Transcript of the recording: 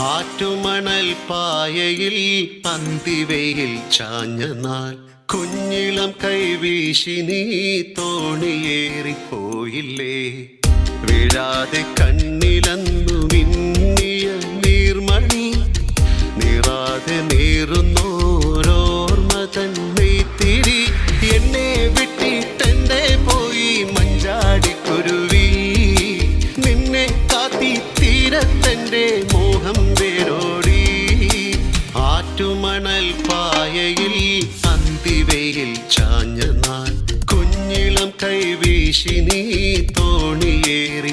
ആറ്റുമണൽ പായയിൽ പന്തിവയിൽ ചാഞ്ഞ നാൾ. കുഞ്ഞിളം കൈവീശി നീ തോണിയേറിപ്പോയില്ലേ. വീഴാതെ കണ്ണിലന്നു മിന്നിയ നീർമണി. നീറാതെ നീറുന്നോരോർമ്മ ചുറ്റുമണൽ പായയിൽ അന്തിവയിൽ ചാഞ്ഞ നാൾ കുഞ്ഞിളം കൈവീശി നീ തോണിയേറി